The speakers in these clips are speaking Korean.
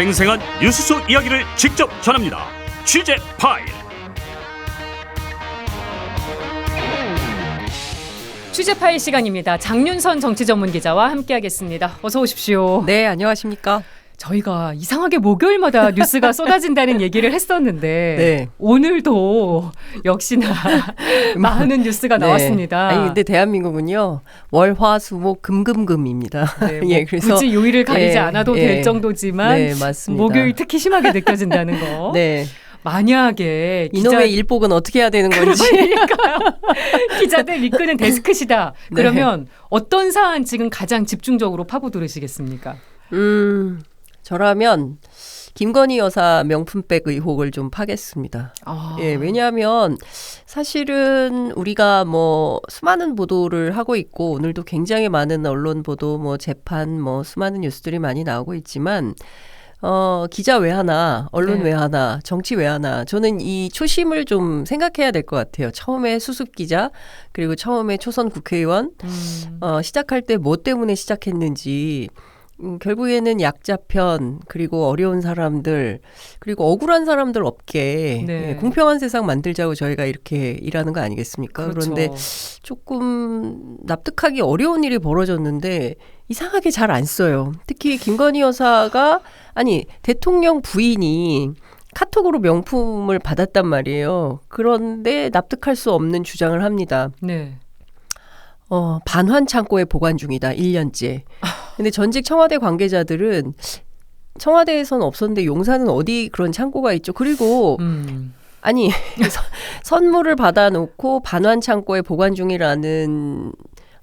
생생한 뉴스 속 이야기를 직접 전합니다. 취재 파일. 취재 파일 시간입니다. 장윤선 정치 전문 기자와 함께하겠습니다. 어서 오십시오. 네, 안녕하십니까? 저희가 이상하게 목요일마다 뉴스가 쏟아진다는 얘기를 했었는데 네. 오늘도 역시나 많은 뉴스가 네. 나왔습니다. 아니 근데 대한민국은요 월화수목 금금금입니다. 네, 뭐 예, 그래서 굳이 요일을 가리지 예, 않아도 예. 될 정도지만 네. 목요일 특히 심하게 느껴진다는 거. 네, 만약에 이놈의 일복은 어떻게 해야 되는 건지. 기자들 이끄는 데스크시다. 네. 그러면 어떤 사안 지금 가장 집중적으로 파고 들으시겠습니까? 음, 저라면 김건희 여사 명품백 의혹을 좀 파겠습니다. 아, 예, 왜냐하면 사실은 우리가 뭐 수많은 보도를 하고 있고 오늘도 굉장히 많은 언론 보도, 뭐 재판, 뭐 수많은 뉴스들이 많이 나오고 있지만 어, 기자 왜 하나, 언론 네. 왜 하나, 정치 왜 하나. 저는 이 초심을 좀 생각해야 될 것 같아요. 처음에 수습 기자, 그리고 처음에 초선 국회의원, 음, 어, 시작할 때 뭐 때문에 시작했는지, 음, 결국에는 약자 편, 그리고 어려운 사람들, 그리고 억울한 사람들 없게 네. 예, 공평한 세상 만들자고 저희가 이렇게 일하는 거 아니겠습니까? 그렇죠. 그런데 조금 납득하기 어려운 일이 벌어졌는데 이상하게 잘 안 써요. 특히 김건희 여사가 아니 대통령 부인이 카톡으로 명품을 받았단 말이에요. 그런데 납득할 수 없는 주장을 합니다. 네. 어, 반환 창고에 보관 중이다. 1년째. 근데 전직 청와대 관계자들은 청와대에선 없었는데 용산은 어디 그런 창고가 있죠. 그리고 음, 아니 서- 선물을 받아놓고 반환 창고에 보관 중이라는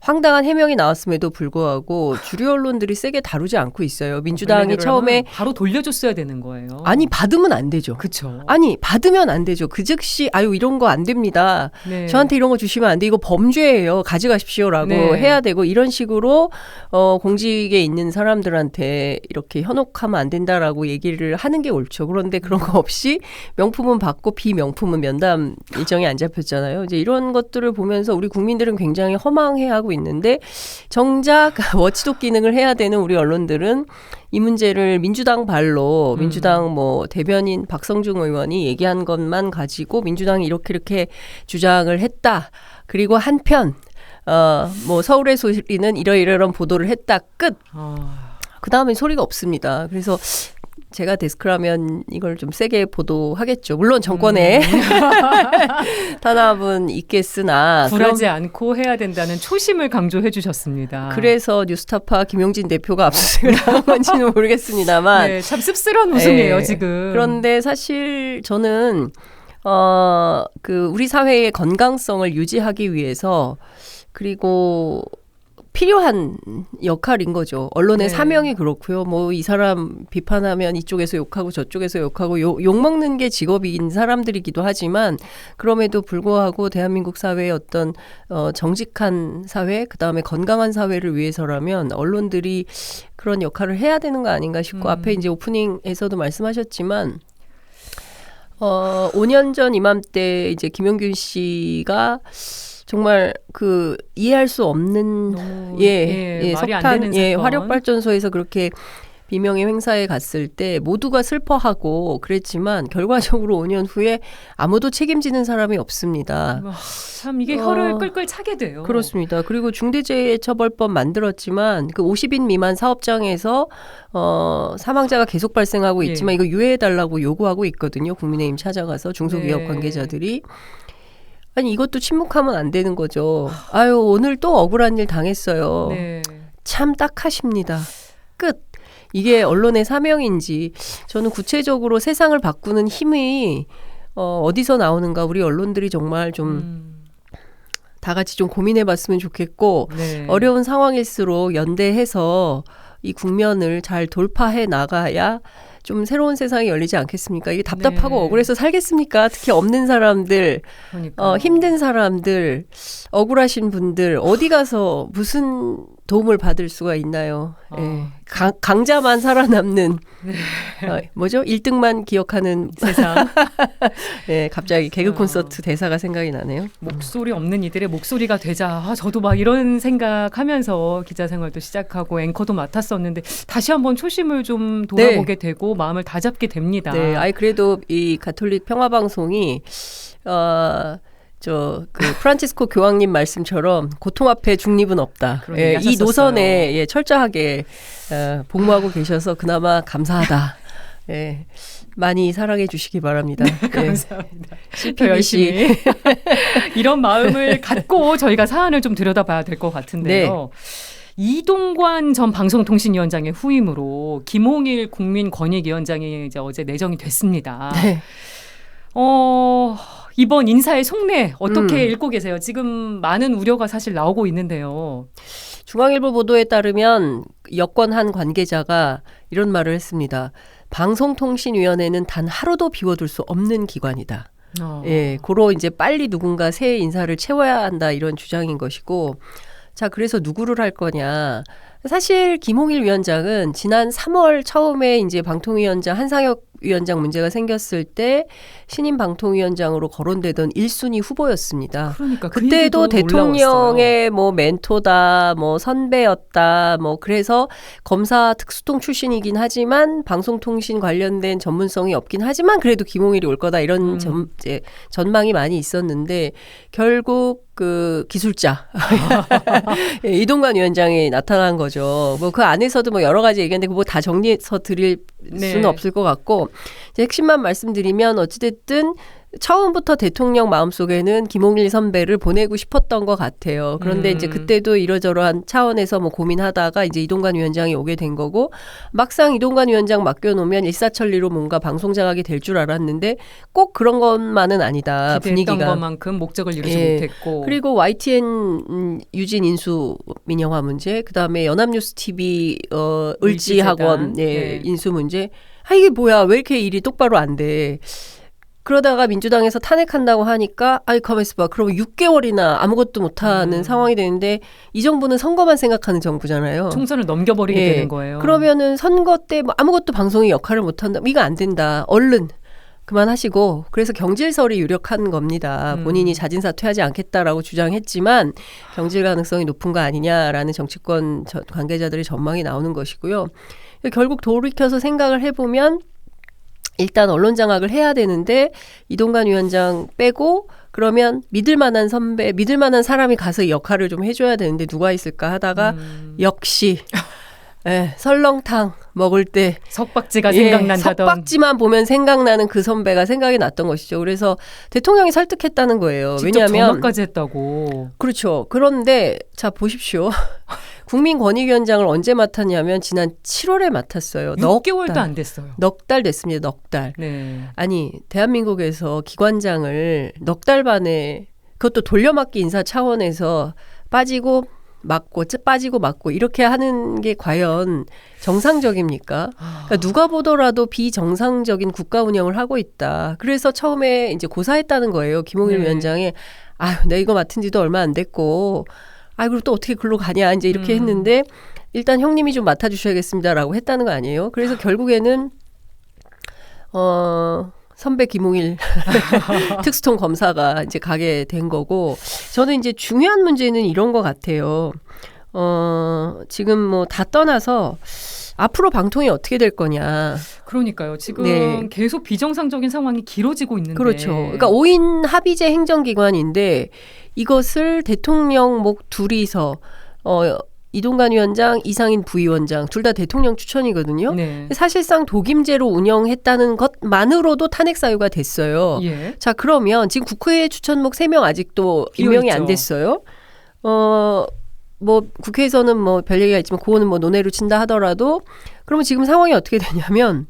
황당한 해명이 나왔음에도 불구하고 주류 언론들이 세게 다루지 않고 있어요. 민주당이 처음에 바로 돌려줬어야 되는 거예요. 아니 받으면 안 되죠. 그쵸. 아니 받으면 안 되죠. 그 즉시 아유 이런 거 안 됩니다. 네. 저한테 이런 거 주시면 안 돼. 이거 범죄예요. 가져가십시오라고 네. 해야 되고 이런 식으로 어 공직에 있는 사람들한테 이렇게 현혹하면 안 된다라고 얘기를 하는 게 옳죠. 그런데 그런 거 없이 명품은 받고 비명품은 면담 일정이 안 잡혔잖아요. 이제 이런 것들을 보면서 우리 국민들은 굉장히 허망해하고 있는데 정작 워치독 기능을 해야 되는 우리 언론들은 이 문제를 민주당 발로 음. 민주당 뭐 대변인 박성중 의원이 얘기한 것만 가지고 민주당이 이렇게 이렇게 주장을 했다. 그리고 한편 어뭐 서울의 소리는 이러이러한 보도를 했다. 끝. 아, 그 다음에 소리가 없습니다. 그래서 제가 데스크라면 이걸 좀 세게 보도하겠죠. 물론 정권에 탄압은 있겠으나 굴하지 그럼- 않고 해야 된다는 초심을 강조해 주셨습니다. 그래서 뉴스타파 김용진 대표가 압수수색을 한 건지는 모르겠습니다만 네, 참 씁쓸한 웃음이에요 네. 지금. 그런데 사실 저는 어, 그 우리 사회의 건강성을 유지하기 위해서 그리고 필요한 역할인 거죠. 언론의 네. 사명이 그렇고요. 뭐 이 사람 비판하면 이쪽에서 욕하고 저쪽에서 욕하고 욕, 욕 먹는 게 직업인 사람들이기도 하지만 그럼에도 불구하고 대한민국 사회의 어떤 어, 정직한 사회, 그 다음에 건강한 사회를 위해서라면 언론들이 그런 역할을 해야 되는 거 아닌가 싶고 음. 앞에 이제 오프닝에서도 말씀하셨지만 어, 5년 전 이맘때 이제 김용균 씨가 정말 그 이해할 수 없는 너무 예, 예, 안 석탄 예. 화력 발전소에서 그렇게 비명의 행사에 갔을 때 모두가 슬퍼하고 그랬지만 결과적으로 5년 후에 아무도 책임지는 사람이 없습니다. 와, 참 이게 어, 혀를 끌끌 차게 돼요. 그렇습니다. 그리고 중대재해처벌법 만들었지만 그 50인 미만 사업장에서 어 사망자가 계속 발생하고 예. 있지만 이거 유예해 달라고 요구하고 있거든요. 국민의힘 찾아가서 중소기업 네. 관계자들이 아니 이것도 침묵하면 안 되는 거죠. 아유 오늘 또 억울한 일 당했어요. 네. 참 딱하십니다. 끝. 이게 언론의 사명인지 저는 구체적으로 세상을 바꾸는 힘이 어, 어디서 나오는가 우리 언론들이 정말 좀다 음, 같이 좀 고민해 봤으면 좋겠고 네. 어려운 상황일수록 연대해서 이 국면을 잘 돌파해 나가야 좀 새로운 세상이 열리지 않겠습니까? 이게 답답하고 네. 억울해서 살겠습니까? 특히 없는 사람들, 그러니까. 어, 힘든 사람들, 억울하신 분들 어디 가서 무슨 도움을 받을 수가 있나요? 아. 예. 강, 강자만 살아남는 어, 뭐죠? 1등만 기억하는 세상 예, 갑자기 개그 어. 콘서트 대사가 생각이 나네요. 목소리 없는 이들의 목소리가 되자 아, 저도 막 이런 생각하면서 기자 생활도 시작하고 앵커도 맡았었는데 다시 한번 초심을 좀 돌아보게 되고 마음을 다잡게 됩니다. 네, 아이 그래도 이 가톨릭 평화 방송이 어. 저 그 프란치스코 교황님 말씀처럼 고통 앞에 중립은 없다. 예, 이. 노선에 예, 철저하게 어, 복무하고 계셔서 그나마 감사하다. 예, 많이 사랑해 주시기 바랍니다. 예, 감사합니다. 더 CPBC 열심히 이런 마음을 갖고 저희가 사안을 좀 들여다봐야 될 것 같은데요. 네. 이동관 전 방송통신위원장의 후임으로 김홍일 국민권익위원장이 이제 어제 내정이 됐습니다. 네. 어, 이번 인사의 속내 어떻게 음. 읽고 계세요? 지금 많은 우려가 사실 나오고 있는데요. 중앙일보 보도에 따르면 여권 한 관계자가 이런 말을 했습니다. 방송통신위원회는 단 하루도 비워둘 수 없는 기관이다. 어. 예, 고로 이제 빨리 누군가 새 인사를 채워야 한다 이런 주장인 것이고, 자 그래서 누구를 할 거냐? 사실 김홍일 위원장은 지난 3월 처음에 이제 방통위원장 한상혁 위원장 문제가 생겼을 때 신임 방통위원장으로 거론되던 1순위 후보였습니다. 그러니까 그 그때도 올라왔어요. 대통령의 뭐 멘토다, 뭐 선배였다, 뭐 그래서 검사 특수통 출신이긴 하지만 방송통신 관련된 전문성이 없긴 하지만 그래도 김홍일이 올 거다 이런 음. 전, 이제 전망이 많이 있었는데 결국 그 기술자 예, 이동관 위원장이 나타난 거죠. 뭐 그 안에서도 뭐 여러 가지 얘기했는데 그거 다 정리해서 드릴 네. 수는 없을 것 같고 이제 핵심만 말씀드리면 어찌됐든 처음부터 대통령 마음속에는 김홍일 선배를 보내고 싶었던 것 같아요. 그런데 음. 이제 그때도 이러저러한 차원에서 뭐 고민하다가 이제 이동관 위원장이 오게 된 거고 막상 이동관 위원장 맡겨놓으면 일사천리로 뭔가 방송 장악이 될 줄 알았는데 꼭 그런 것만은 아니다. 분위기가. 것만큼 목적을 이루지 예. 못했고 그리고 YTN 음, 유진 인수 민영화 문제, 그 다음에 연합뉴스 TV 어, 을지 학원. 예, 네. 인수 문제. 아 이게 뭐야? 왜 이렇게 일이 똑바로 안 돼? 그러다가 민주당에서 탄핵한다고 하니까 아이 가만있어 봐. 그러면 6개월이나 아무것도 못하는 음. 상황이 되는데 이 정부는 선거만 생각하는 정부잖아요. 총선을 넘겨버리게 예. 되는 거예요. 그러면은 선거 때 뭐 아무것도 방송이 역할을 못한다. 이거 안 된다. 얼른 그만하시고 그래서 경질설이 유력한 겁니다. 음. 본인이 자진 사퇴하지 않겠다라고 주장했지만 경질 가능성이 높은 거 아니냐라는 정치권 저- 관계자들의 전망이 나오는 것이고요. 결국 돌이켜서 생각을 해보면 일단 언론 장악을 해야 되는데 이동관 위원장 빼고 그러면 믿을 만한 선배, 믿을 만한 사람이 가서 이 역할을 좀 해줘야 되는데 누가 있을까 하다가 음, 역시 예, 설렁탕 먹을 때 석박지가 예, 생각난다던 석박지만 보면 생각나는 그 선배가 생각이 났던 것이죠. 그래서 대통령이 설득했다는 거예요. 왜냐하면 전화까지 했다고. 그렇죠. 그런데 자 보십시오. 국민권익위원장을 언제 맡았냐면 지난 7월에 맡았어요. 넉 6개월도 달. 안 됐어요. 넉 달 됐습니다. 넉 달. 네. 아니 대한민국에서 기관장을 넉 달 반에 그것도 돌려막기 인사 차원에서 빠지고 맞고 찌- 빠지고 맞고 이렇게 하는 게 과연 정상적입니까? 그러니까 누가 보더라도 비정상적인 국가 운영을 하고 있다. 그래서 처음에 이제 고사했다는 거예요. 김홍일 네. 위원장이 아유, 내가 이거 맡은 지도 얼마 안 됐고 아이 그리고 또 어떻게 글로 가냐 이제 이렇게 음. 했는데 일단 형님이 좀 맡아 주셔야겠습니다라고 했다는 거 아니에요. 그래서 결국에는 어 선배 김홍일 특수통 검사가 이제 가게 된 거고 저는 이제 중요한 문제는 이런 것 같아요. 어 지금 뭐 다 떠나서 앞으로 방통이 어떻게 될 거냐. 그러니까요. 지금 네. 계속 비정상적인 상황이 길어지고 있는데. 그렇죠. 그러니까 5인 합의제 행정기관인데 이것을 대통령 목 둘이서 어 이동관 위원장, 이상인 부위원장 둘 다 대통령 추천이거든요. 네. 사실상 독임제로 운영했다는 것만으로도 탄핵 사유가 됐어요. 예. 자, 그러면 지금 국회 추천목 3명 아직도 비어 임명이 있죠. 안 됐어요. 어, 뭐 국회에서는 뭐 별 얘기가 있지만 그거는 뭐 논의로 친다 하더라도 그러면 지금 상황이 어떻게 되냐면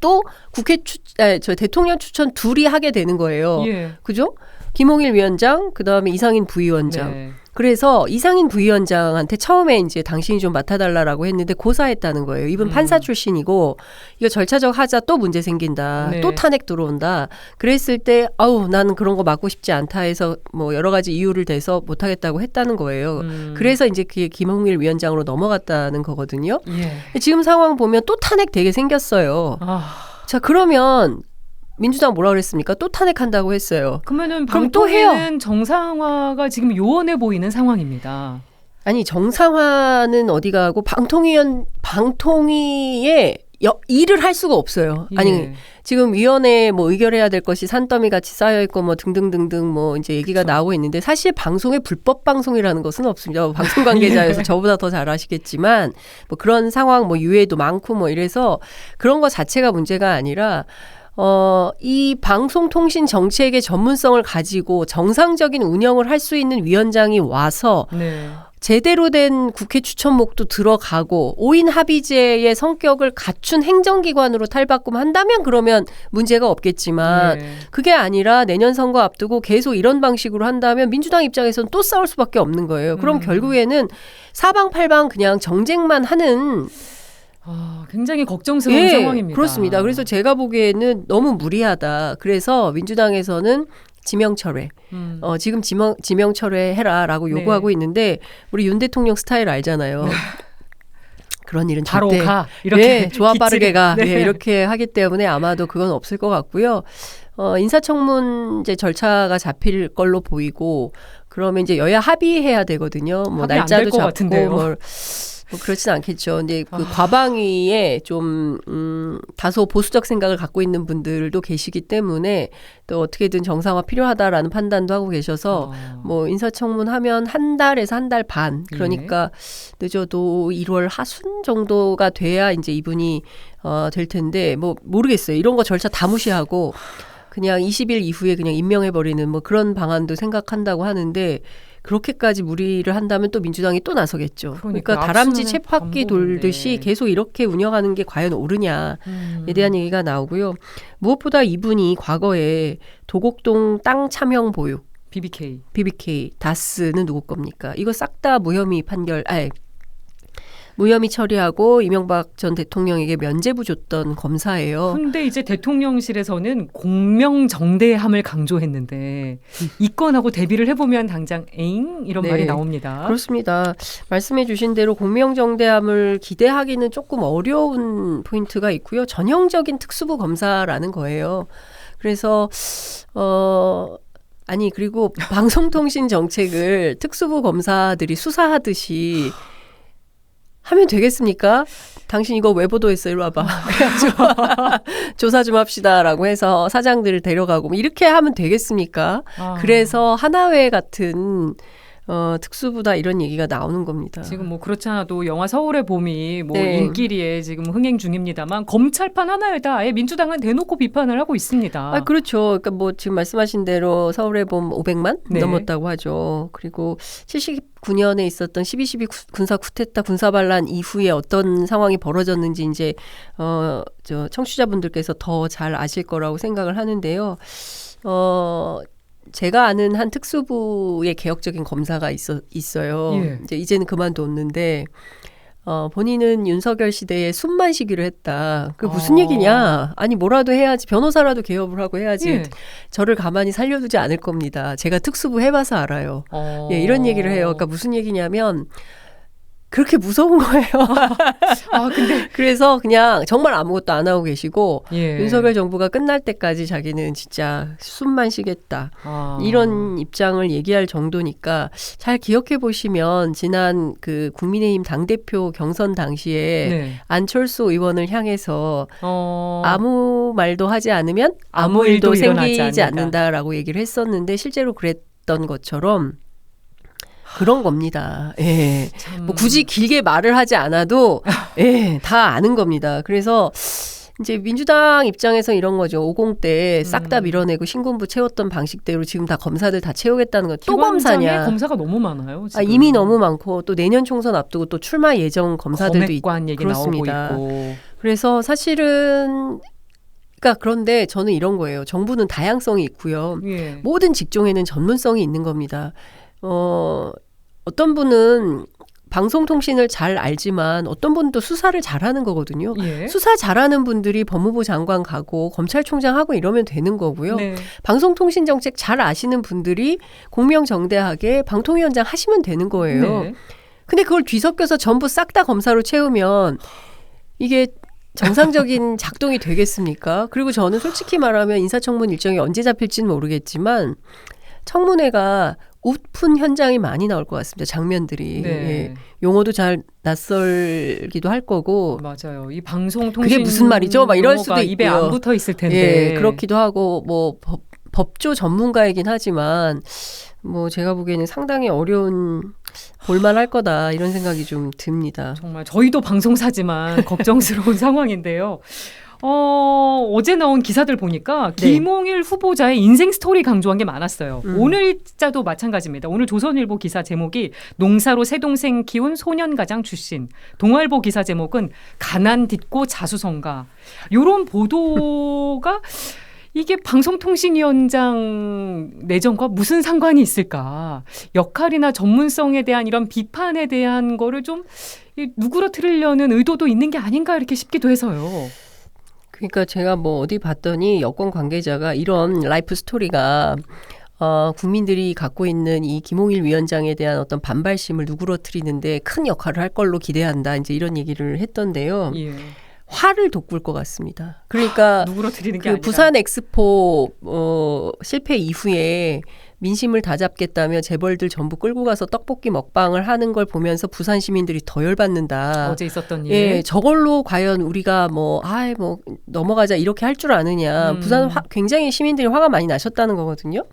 또 국회 추, 아, 저 대통령 추천 둘이 하게 되는 거예요. 예. 그죠? 김홍일 위원장, 그 다음에 이상인 부위원장. 네. 그래서 이상인 부위원장한테 처음에 이제 당신이 좀 맡아달라라고 했는데 고사했다는 거예요. 이분 음. 판사 출신이고 이거 절차적 하자 또 문제 생긴다. 네. 또 탄핵 들어온다. 그랬을 때 아우 나는 그런 거 맡고 싶지 않다 해서 뭐 여러 가지 이유를 대서 못하겠다고 했다는 거예요. 음. 그래서 이제 그게 김홍일 위원장으로 넘어갔다는 거거든요. 예. 지금 상황 보면 또 탄핵 되게 생겼어요. 아, 자 그러면 민주당 뭐라 그랬습니까? 또 탄핵한다고 했어요. 그러면은 그럼 또 해요. 정상화가 지금 요원해 보이는 상황입니다. 아니 정상화는 어디 가고 방통위원 방통위에 여- 일을 할 수가 없어요. 아니 예. 지금 위원회에 뭐 의결해야 될 것이 산더미 같이 쌓여 있고 뭐 등등등등 뭐 이제 얘기가 그렇죠. 나오고 있는데 사실 방송에 불법 방송이라는 것은 없습니다. 방송 관계자여서 예. 저보다 더 잘 아시겠지만 뭐 그런 상황 뭐 유해도 많고 뭐 이래서 그런 거 자체가 문제가 아니라 어, 이 방송통신 정책의 전문성을 가지고 정상적인 운영을 할 수 있는 위원장이 와서 네. 제대로 된 국회 추천목도 들어가고 5인 합의제의 성격을 갖춘 행정기관으로 탈바꿈한다면 그러면 문제가 없겠지만 네. 그게 아니라 내년 선거 앞두고 계속 이런 방식으로 한다면 민주당 입장에서는 또 싸울 수밖에 없는 거예요. 그럼 음. 결국에는 사방팔방 그냥 정쟁만 하는 아, 굉장히 걱정스러운 예, 상황입니다. 그렇습니다. 그래서 제가 보기에는 너무 무리하다. 그래서 민주당에서는 지명 철회. 음. 어, 지금 지명, 지명 철회해라라고 네. 요구하고 있는데 우리 윤 대통령 스타일 알잖아요. 그런 일은 바로 절대 가 이렇게 예, 좋아 빠르게 가 네. 예, 이렇게 하기 때문에 아마도 그건 없을 것 같고요. 어, 인사청문 이제 절차가 잡힐 걸로 보이고 그러면 이제 여야 합의해야 되거든요. 뭐 날짜도 것 잡고 같은데요. 뭐, 뭐 그렇진 않겠죠. 근데 그 아. 과방위에 좀 음, 다소 보수적 생각을 갖고 있는 분들도 계시기 때문에 또 어떻게든 정상화 필요하다라는 판단도 하고 계셔서 어. 뭐 인사청문 하면 한 달에서 한 달반 예. 그러니까 늦어도 1월 하순 정도가 돼야 이제 이분이 어, 될 텐데 뭐 모르겠어요. 이런 거 절차 다 무시하고 그냥 20일 이후에 그냥 임명해 버리는 뭐 그런 방안도 생각한다고 하는데 그렇게까지 무리를 한다면 또 민주당이 또 나서겠죠. 그러니까, 그러니까 다람쥐 쳇바퀴. 돌듯이 계속 이렇게 운영하는 게 과연 옳으냐에 음. 대한 얘기가 나오고요. 무엇보다 이분이 과거에 도곡동 땅 차명 보유 BBK BBK 다스는 누구 겁니까? 이거 싹 다 무혐의 판결, 아니 무혐의 처리하고 이명박 전 대통령에게 면죄부 줬던 검사예요. 근데 이제 대통령실에서는 공명정대함을 강조했는데 이 건하고 대비를 해보면 당장 에잉 이런 네. 말이 나옵니다. 그렇습니다. 말씀해주신 대로 공명정대함을 기대하기는 조금 어려운 포인트가 있고요. 전형적인 특수부 검사라는 거예요. 그래서 어. 아니 그리고 방송통신 정책을 특수부 검사들이 수사하듯이 하면 되겠습니까? 당신 이거 왜 보도했어? 이리 와봐. 조사 좀 합시다 라고 해서 사장들을 데려가고 뭐 이렇게 하면 되겠습니까? 아, 그래서 하나회 같은 어, 특수부다 이런 얘기가 나오는 겁니다. 지금 뭐 그렇지 않아도 영화 서울의 봄이 뭐 네. 인기리에 지금 흥행 중입니다만 검찰판 하나에다 아예 민주당은 대놓고 비판을 하고 있습니다. 아, 그렇죠. 그러니까 뭐 지금 말씀하신 대로 서울의 봄 500만 네. 넘었다고 하죠. 그리고 79년에 있었던 12.12 구- 군사 쿠데타 군사 반란 이후에 어떤 상황이 벌어졌는지 이제 어 저 청취자분들께서 더 잘 아실 거라고 생각을 하는데요. 어 제가 아는 한 특수부의 개혁적인 검사가 있어 있어요. 예. 이제 이제는 그만뒀는데 어, 본인은 윤석열 시대에 숨만 쉬기로 했다. 그 무슨 어. 얘기냐? 아니 뭐라도 해야지 변호사라도 개업을 하고 해야지 예. 저를 가만히 살려두지 않을 겁니다. 제가 특수부 해봐서 알아요. 어. 예, 이런 얘기를 해요. 그러니까 무슨 얘기냐면 그렇게 무서운 거예요. 아 근데 그래서 그냥 정말 아무것도 안 하고 계시고 예. 윤석열 정부가 끝날 때까지 자기는 진짜 숨만 쉬겠다. 아. 이런 입장을 얘기할 정도니까 잘 기억해 보시면 지난 그 국민의힘 당 대표 경선 당시에 네. 안철수 의원을 향해서 어. 아무 말도 하지 않으면 아무 아무 일도 일도 생기지 않는다. 않는다라고 얘기를 했었는데 실제로 그랬던 것처럼 그런 겁니다. 예. 참. 뭐 굳이 길게 말을 하지 않아도 예, 다 아는 겁니다. 그래서 이제 민주당 입장에서 이런 거죠. 50때싹다 음. 밀어내고 신군부 채웠던 방식대로 지금 다 검사들 다 채우겠다는 건 또 검사냐? 검사가 너무 많아요. 아, 지금. 이미 너무 많고 또 내년 총선 앞두고 또 출마 예정 검사들도 있, 검액관 얘기 그렇습니다. 있고. 그래서 사실은 그러니까 그런데 저는 이런 거예요. 정부는 다양성이 있고요. 예. 모든 직종에는 전문성이 있는 겁니다. 어 어떤 분은 방송통신을 잘 알지만 어떤 또 수사를 잘하는 거거든요. 예. 수사 잘하는 분들이 법무부 장관 가고 검찰총장 하고 이러면 되는 거고요. 네. 방송통신 정책 잘 아시는 분들이 공명정대하게 방통위원장 하시면 되는 거예요. 네. 근데 그걸 뒤섞여서 전부 싹 다 검사로 채우면 이게 정상적인 작동이 되겠습니까? 그리고 저는 솔직히 말하면 인사청문 일정이 언제 잡힐지는 모르겠지만 청문회가 웃픈 현장이 많이 나올 것 같습니다. 장면들이 네. 예. 용어도 잘 낯설기도 할 거고 맞아요. 이 방송 통신 그게 무슨 말이죠? 막 이럴 수도 입에 있고요. 안 붙어 있을 텐데. 예, 그렇기도 하고 뭐 법, 법조 전문가이긴 하지만 뭐 제가 보기에는 상당히 어려운 볼만할 거다 이런 생각이 좀 듭니다. 정말 저희도 방송사지만 걱정스러운 상황인데요. 어, 어제 나온 기사들 보니까 네. 김홍일 후보자의 인생 스토리 강조한 게 많았어요. 음. 오늘자도 마찬가지입니다. 오늘 조선일보 기사 제목이 농사로 새 동생 키운 소년 가장 출신. 동아일보 기사 제목은 가난 딛고 자수성가. 요런 보도가 이게 방송통신위원장 내정과 무슨 상관이 있을까? 역할이나 전문성에 대한 이런 비판에 대한 거를 좀이 누그러뜨리려는 의도도 있는 게 아닌가 이렇게 싶기도 해서요. 그러니까 제가 뭐 어디 봤더니 여권 관계자가 이런 라이프 스토리가 어, 국민들이 갖고 있는 이 김홍일 위원장에 대한 어떤 반발심을 누그러뜨리는데 큰 역할을 할 걸로 기대한다. 이제 이런 얘기를 했던데요. 예. 화를 돋굴 것 같습니다. 그러니까 누그러뜨리는 게 그 아니라 부산 엑스포 어, 실패 이후에 민심을 다 잡겠다며 재벌들 전부 끌고 가서 떡볶이 먹방을 하는 걸 보면서 부산 시민들이 더 열받는다. 어제 있었던 일. 예, 저걸로 과연 우리가 뭐, 아이, 뭐, 넘어가자 이렇게 할 줄 아느냐. 음. 부산 화, 굉장히 시민들이 화가 많이 나셨다는 거거든요.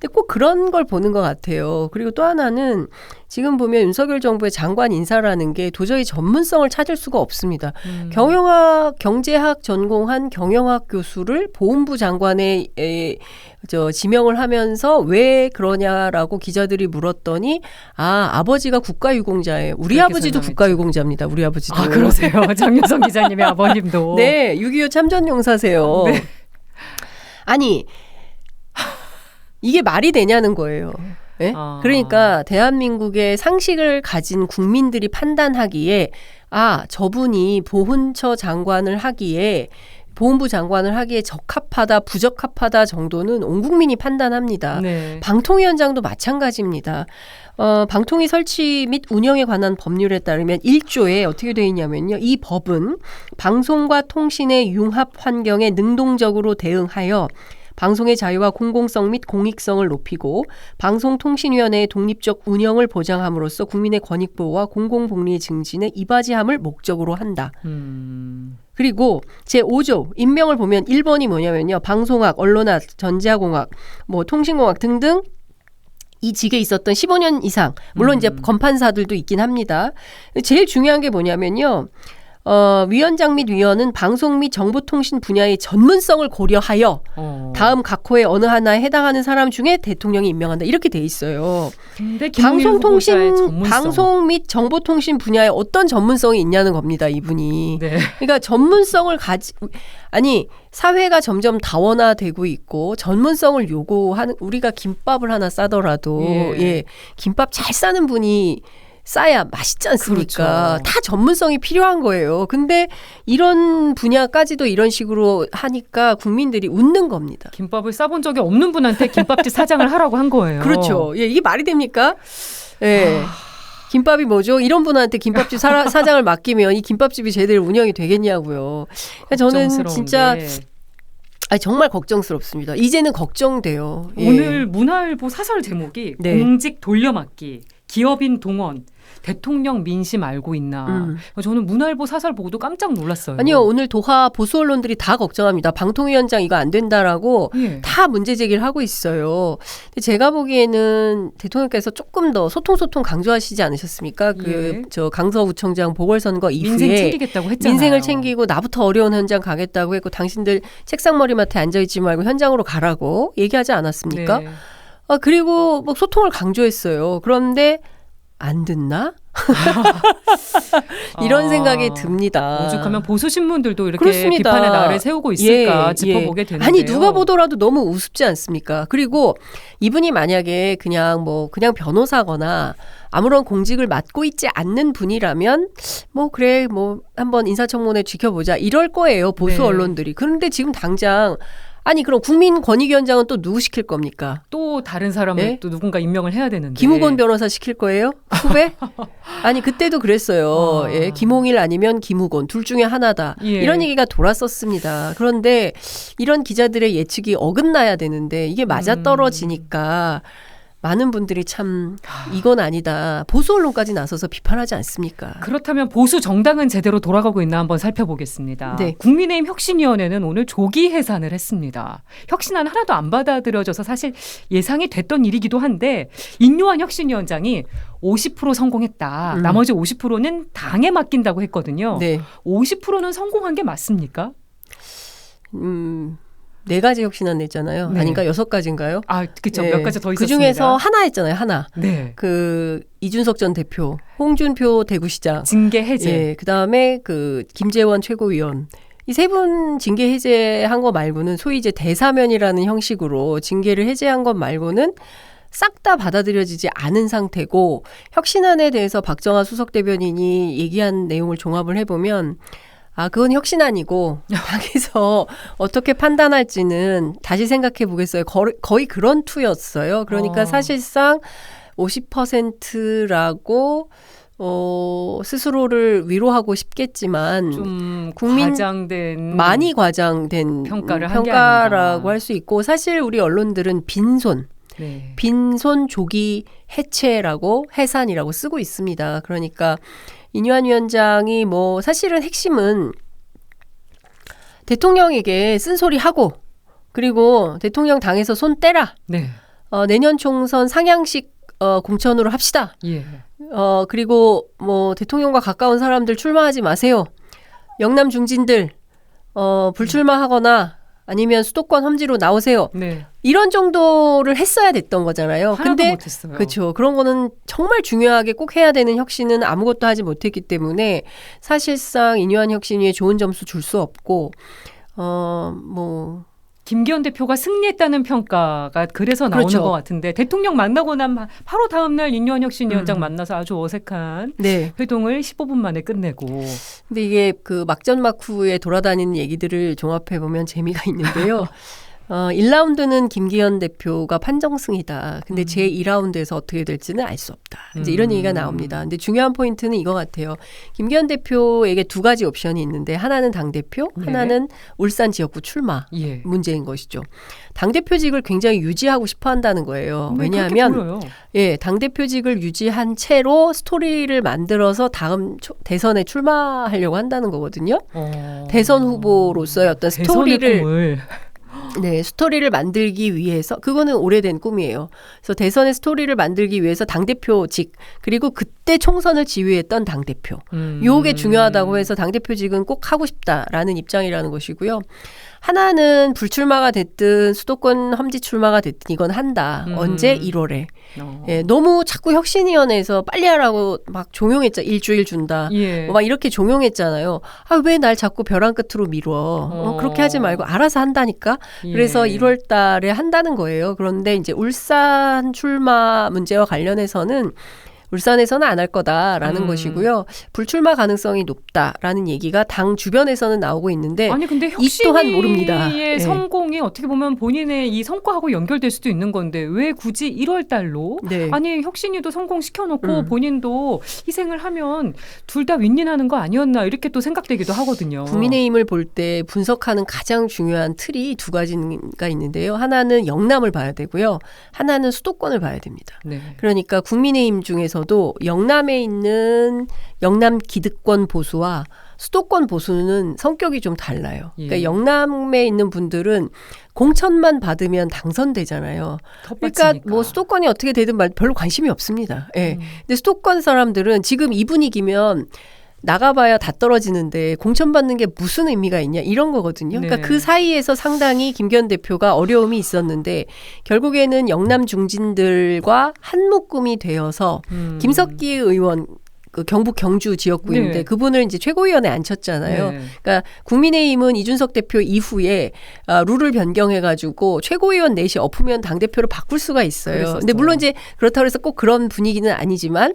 근데 꼭 그런 걸 보는 것 같아요. 그리고 또 하나는 지금 보면 윤석열 정부의 장관 인사라는 게 도저히 전문성을 찾을 수가 없습니다. 음. 경영학, 경제학 전공한 경영학 교수를 보훈부 장관에 에, 저 지명을 하면서 왜 그러냐라고 기자들이 물었더니 아 아버지가 국가유공자예요. 우리 아버지도. 국가유공자입니다. 우리 아버지도. 아 그러세요. 장윤성 기자님의 아버님도. 네, 6.25 참전용사세요. 네. 아니, 이게 말이 되냐는 거예요. 예? 아. 그러니까 대한민국의 상식을 가진 국민들이 판단하기에 아, 저분이 보훈처 장관을 하기에 보훈부 장관을 하기에 적합하다, 부적합하다 정도는 온 국민이 판단합니다. 네. 방통위원장도 마찬가지입니다. 어, 방통위 설치 및 운영에 관한 법률에 따르면 1조에 어떻게 되어 있냐면요. 이 법은 방송과 통신의 융합 환경에 능동적으로 대응하여 방송의 자유와 공공성 및 공익성을 높이고 방송통신위원회의 독립적 운영을 보장함으로써 국민의 권익 보호와 공공복리의 증진에 이바지함을 목적으로 한다. 음. 그리고 제 5조 임명을 보면 1번이 뭐냐면요. 방송학, 언론학, 전자공학, 뭐 통신공학 등등 이 직에 있었던 15년 이상 물론 이제 음. 검판사들도 있긴 합니다. 제일 중요한 게 뭐냐면요. 어, 위원장 및 위원은 방송 및 정보통신 분야의 전문성을 고려하여 어. 다음 각호의 어느 하나에 해당하는 사람 중에 대통령이 임명한다. 이렇게 돼 있어요. 방송통신. 방송 및 정보통신 분야에 어떤 전문성이 있냐는 겁니다. 이분이. 네. 그러니까 전문성을 가지 아니 사회가 점점 다원화되고 있고 전문성을 요구하는 우리가 김밥을 하나 싸더라도 예. 예, 김밥 잘 싸는 분이 싸야 맛있지 않습니까? 그렇죠. 다 전문성이 필요한 거예요. 근데 이런 분야까지도 이런 식으로 하니까 국민들이 웃는 겁니다. 김밥을 싸본 적이 없는 분한테 김밥집 사장을 하라고 한 거예요. 그렇죠. 예, 이게 말이 됩니까? 예. 김밥이 뭐죠? 이런 분한테 김밥집 사, 사장을 맡기면 이 김밥집이 제대로 운영이 되겠냐고요. 그러니까 저는 진짜 게 아니, 정말 걱정스럽습니다. 이제는 걱정돼요. 예. 오늘 문화일보 사설 제목이 네. 공직 돌려막기 기업인 동원 대통령 민심 알고 있나. 음. 저는 문화일보 사설 보고도 깜짝 놀랐어요. 아니요, 오늘 도하 보수 언론들이 다 걱정합니다. 방통위원장 이거 안 된다라고 예. 다 문제 제기를 하고 있어요. 근데 제가 보기에는 대통령께서 조금 더 소통 소통 강조하시지 않으셨습니까? 예. 그저 강서구청장 보궐선거 이후에 민생 챙기겠다고 했잖아요. 민생을 챙기고 나부터 어려운 현장 가겠다고 했고 당신들 책상 머리맡에 앉아 있지 말고 현장으로 가라고 얘기하지 않았습니까? 네. 아 그리고 뭐 소통을 강조했어요. 그런데 안 듣나? 이런 아, 생각이 듭니다. 오죽하면 보수 신문들도 이렇게 그렇습니다. 비판의 날을 세우고 있을까 예, 짚어보게 예. 되는데요. 아니 누가 보더라도 너무 우습지 않습니까? 그리고 이분이 만약에 그냥 뭐 그냥 변호사거나 아무런 공직을 맡고 있지 않는 분이라면 뭐 그래 뭐 한번 인사청문회 지켜보자 이럴 거예요 보수 네. 언론들이. 그런데 지금 당장 아니 그럼 국민권익위원장은 또 누구 시킬 겁니까? 또 다른 사람을 예? 또 누군가 임명을 해야 되는데 김우건 변호사 시킬 거예요? 후배? 아니 그때도 그랬어요. 아. 예, 김홍일 아니면 김우건 둘 중에 하나다. 예. 이런 얘기가 돌았었습니다. 그런데 이런 기자들의 예측이 어긋나야 되는데 이게 맞아 음. 떨어지니까 많은 분들이 참 이건 아니다. 보수 언론까지 나서서 비판하지 않습니까? 그렇다면 보수 정당은 제대로 돌아가고 있나 한번 살펴보겠습니다. 네. 국민의힘 혁신위원회는 오늘 조기 해산을 했습니다. 혁신안 하나도 안 받아들여져서 사실 예상이 됐던 일이기도 한데 인요한 혁신위원장이 50% 성공했다. 음. 나머지 50%는 당에 맡긴다고 했거든요. 네. 50%는 성공한 게 맞습니까? 음. 네 가지 혁신안 냈잖아요. 네. 아닌가 여섯 가지인가요? 아, 그렇죠. 네. 몇 가지 더그 있었습니다. 중에서 하나 했잖아요. 하나. 네. 그 이준석 전 대표, 홍준표 대구시장, 징계 해제. 예, 그 다음에 그 김재원 최고위원. 이 세 분 징계 해제한 거 말고는 소위 이제 대사면이라는 형식으로 징계를 해제한 것 말고는 싹다 받아들여지지 않은 상태고 혁신안에 대해서 박정아 수석 대변인이 얘기한 내용을 종합을 해보면 아 그건 혁신안이고 당에서 어떻게 판단할지는 다시 생각해 보겠어요. 거의, 거의 그런 투였어요. 그러니까 어. 사실상 50%라고 어, 스스로를 위로하고 싶겠지만 좀 국민 과장된 많이 과장된 평가를 평가라고. 할 수 있고 사실 우리 언론들은 빈손 네. 빈손 조기 해체라고 해산이라고 쓰고 있습니다. 그러니까 이뇨한 위원장이 뭐 사실은 핵심은 대통령에게 쓴소리 하고 그리고 대통령 당에서 손 떼라. 네. 어, 내년 총선 상향식 어, 공천으로 합시다. 예. 어, 그리고 뭐 대통령과 가까운 사람들 출마하지 마세요. 영남 중진들 어, 불출마하거나 아니면 수도권 험지로 나오세요. 네. 이런 정도를 했어야 됐던 거잖아요. 근데 못했어요. 그렇죠. 그런 거는 정말 중요하게 꼭 해야 되는 혁신은 아무것도 하지 못했기 때문에 사실상 인유한 혁신위에 좋은 점수 줄 수 없고 어뭐 김기현 대표가 승리했다는 평가가 그래서 나오는 그렇죠. 것 같은데 대통령 만나고 난 바- 바로 다음 날 인요한 혁신위원장 음. 만나서 아주 어색한 네. 회동을 15분 만에 끝내고 근데 이게 그 막전 막후에 돌아다니는 얘기들을 종합해 보면 재미가 있는데요. 어, 1라운드는 김기현 대표가 판정승이다. 근데 음. 제 2라운드에서 어떻게 될지는 알 수 없다. 이제 음. 이런 얘기가 나옵니다. 근데 중요한 포인트는 이거 같아요. 김기현 대표에게 두 가지 옵션이 있는데 하나는 당 대표, 네. 하나는 울산 지역구 출마. 예. 문제인 것이죠. 당 대표직을 굉장히 유지하고 싶어 한다는 거예요. 네, 왜냐하면. 예, 당 대표직을 유지한 채로 스토리를 만들어서 다음 초- 대선에 출마하려고 한다는 거거든요. 어. 대선 후보로서의 어떤 스토리를 꿈을 네, 스토리를 만들기 위해서 그거는 오래된 꿈이에요. 그래서 대선의 스토리를 만들기 위해서 당 대표직 그리고 그때 총선을 지휘했던 당 대표. 음. 요게 중요하다고 해서 당 대표직은 꼭 하고 싶다라는 입장이라는 것이고요. 하나는 불출마가 됐든 수도권 험지 출마가 됐든 이건 한다. 음. 언제 1월에. 어. 예, 너무 자꾸 혁신위원회에서 빨리 하라고 막 종용했죠. 일주일 준다. 예. 뭐 막 이렇게 종용했잖아요. 아, 왜 날 자꾸 벼랑 끝으로 밀어? 어, 어. 그렇게 하지 말고 알아서 한다니까? 예. 그래서 1월 달에 한다는 거예요. 그런데 이제 울산 출마 문제와 관련해서는 울산에서는 안 할 거다라는 음. 것이고요. 불출마 가능성이 높다라는 얘기가 당 주변에서는 나오고 있는데 아니 근데 이 또한 모릅니다. 예. 성공이 어떻게 보면 본인의 이 성과하고 연결될 수도 있는 건데 왜 굳이 1월 달로 네. 아니 혁신이도 성공시켜 놓고 음. 본인도 희생을 하면 둘 다 윈윈하는 거 아니었나 이렇게 또 생각되기도 하거든요. 국민의힘을 볼 때 분석하는 가장 중요한 틀이 두 가지가 있는데요. 하나는 영남을 봐야 되고요. 하나는 수도권을 봐야 됩니다. 네. 그러니까 국민의힘 중에서 도 영남에 있는 영남 기득권 보수와 수도권 보수는 성격이 좀 달라요. 예. 그러니까 영남에 있는 분들은 공천만 받으면 당선되잖아요. 그러니까 텃밭이니까. 뭐 수도권이 어떻게 되든 말- 별로 관심이 없습니다. 예. 음. 근데 수도권 사람들은 지금 이 분위기면 나가봐야 다 떨어지는데 공천 받는 게 무슨 의미가 있냐 이런 거거든요. 네. 그러니까 그 사이에서 상당히 김기현 대표가 어려움이 있었는데 결국에는 영남 중진들과 한 묶음이 되어서 음. 김석기 의원 그 경북 경주 지역구인데 네. 그분을 이제 최고위원회 앉혔잖아요. 네. 그러니까 국민의힘은 이준석 대표 이후에 아, 룰을 변경해가지고 최고위원 넷이 엎으면 당 대표를 바꿀 수가 있어요. 그랬었어요. 근데 물론 이제 그렇다고 해서 꼭 그런 분위기는 아니지만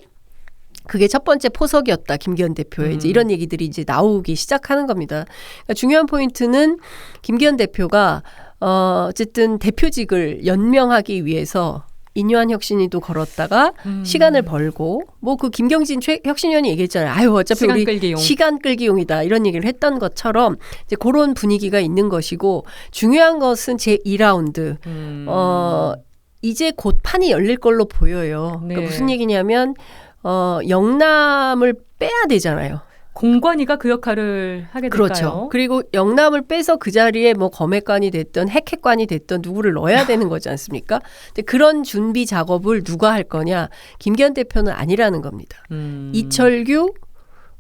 그게 첫 번째 포석이었다 김기현 대표의 이제 음. 이런 얘기들이 이제 나오기 시작하는 겁니다. 그러니까 중요한 포인트는 김기현 대표가 어 어쨌든 대표직을 연명하기 위해서 인유한 혁신이도 걸었다가 음. 시간을 벌고 뭐 그 김경진 최 혁신위원이 얘기했잖아요. 아유 어차피 시간 우리 끌기용. 시간 끌기용이다 이런 얘기를 했던 것처럼 이제 그런 분위기가 있는 것이고 중요한 것은 제 2라운드 음. 어 이제 곧 판이 열릴 걸로 보여요. 네. 그러니까 무슨 얘기냐면 어 영남을 빼야 되잖아요. 공관위가 그 역할을 하게 될까요? 그렇죠. 그리고 영남을 빼서 그 자리에 뭐 검핵관이 됐든 핵핵관이 됐든 누구를 넣어야 되는 거지 않습니까? 근데 그런 준비 작업을 누가 할 거냐? 김기현 대표는 아니라는 겁니다. 음. 이철규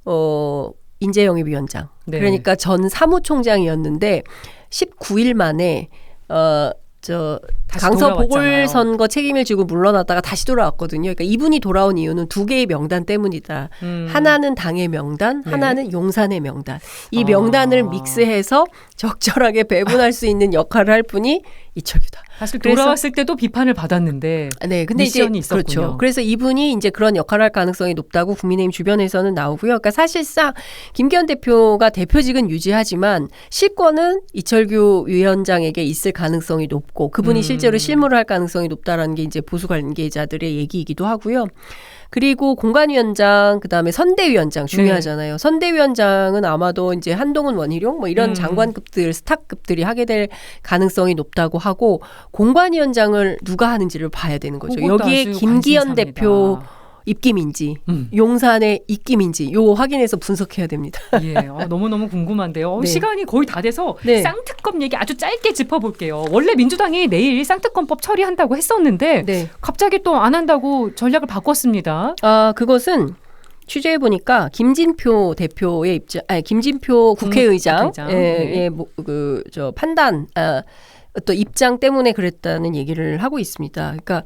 어 인재영입위원장. 네. 그러니까 전 사무총장이었는데 19일 만에 어저 강서. 보궐선거 책임을 지고 물러났다가 다시 돌아왔거든요. 그러니까 이분이 돌아온 이유는 두 개의 명단 때문이다. 음. 하나는 당의 명단, 네. 하나는 용산의 명단. 이 아. 명단을 믹스해서 적절하게 배분할 수 있는 역할을 할 분이 이철규다. 사실 돌아왔을 때도 비판을 받았는데 네, 근데 이제 미션이 있었군요. 그렇죠. 그래서 이분이 이제 그런 역할을 할 가능성이 높다고 국민의힘 주변에서는 나오고요. 그러니까 사실상 김기현 대표가 대표직은 유지하지만 실권은 이철규 위원장에게 있을 가능성이 높고 그분이 음. 실제로 실무를 할 가능성이 높다라는 게 이제 보수 관계자들의 얘기이기도 하고요. 그리고 공관위원장 그다음에 선대위원장 중요하잖아요. 선대위원장은 아마도 이제 한동훈 원희룡 뭐 이런 음. 장관급들 스타급들이 하게 될 가능성이 높다고 하고 공관위원장을 누가 하는지를 봐야 되는 거죠. 여기에 김기현 관심사입니다. 대표 입김인지 음. 용산의 입김인지 요 확인해서 분석해야 됩니다. 예, 어, 너무 너무 궁금한데요. 어, 네. 시간이 거의 다 돼서 네. 쌍특검 얘기 아주 짧게 짚어볼게요. 원래 민주당이 내일 쌍특검법 처리한다고 했었는데 네. 갑자기 또 안 한다고 전략을 바꿨습니다. 아 그것은 취재해 보니까 김진표 대표의 입장, 아니 김진표 국회의장, 국회의장, 예, 네. 예, 뭐, 그저 판단, 아, 또 입장 때문에 그랬다는 얘기를 하고 있습니다. 그러니까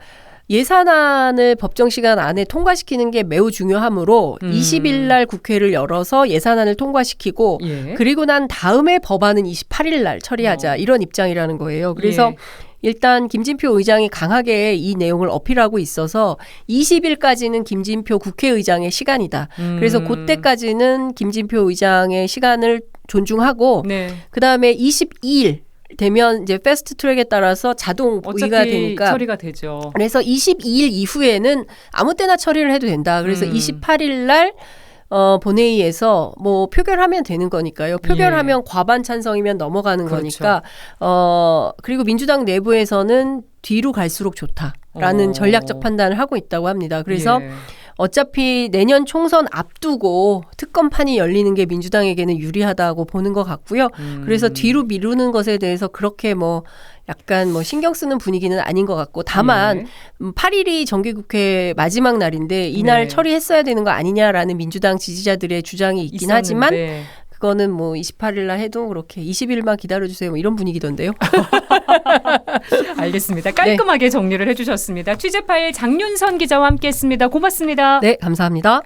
예산안을 법정 시간 안에 통과시키는 게 매우 중요하므로 음. 20일 날 국회를 열어서 예산안을 통과시키고 예. 그리고 난 다음에 법안은 28일 날 처리하자 어. 이런 입장이라는 거예요. 그래서 예. 일단 김진표 의장이 강하게 이 내용을 어필하고 있어서 20일까지는 김진표 국회의장의 시간이다. 그래서 음. 그때까지는 김진표 의장의 시간을 존중하고 네. 그다음에 22일 되면 이제 패스트 트랙에 따라서 자동 어차피 의가 되니까 처리가 되죠. 그래서 22일 이후에는 아무 때나 처리를 해도 된다. 그래서 음. 28일 날 어, 본회의에서 뭐 표결하면 되는 거니까요. 표결하면 과반 찬성이면 넘어가는 예. 그렇죠. 거니까 어, 그리고 민주당 내부에서는 뒤로 갈수록 좋다라는 어. 전략적 판단을 하고 있다고 합니다. 그래서 예. 어차피 내년 총선 앞두고 특검판이 열리는 게 민주당에게는 유리하다고 보는 것 같고요. 음. 그래서 뒤로 미루는 것에 대해서 그렇게 뭐 약간 뭐 신경 쓰는 분위기는 아닌 것 같고 다만 예. 음, 8일이 정기국회 마지막 날인데 이날 네. 처리했어야 되는 거 아니냐라는 민주당 지지자들의 주장이 있긴 하지만 있었는데. 그거는 뭐 28일 날 해도 그렇게 20일만 기다려 주세요. 뭐 이런 분위기던데요. 알겠습니다. 깔끔하게 정리를 해 주셨습니다. 취재 파일 장윤선 기자와 함께 했습니다. 고맙습니다. 네, 감사합니다.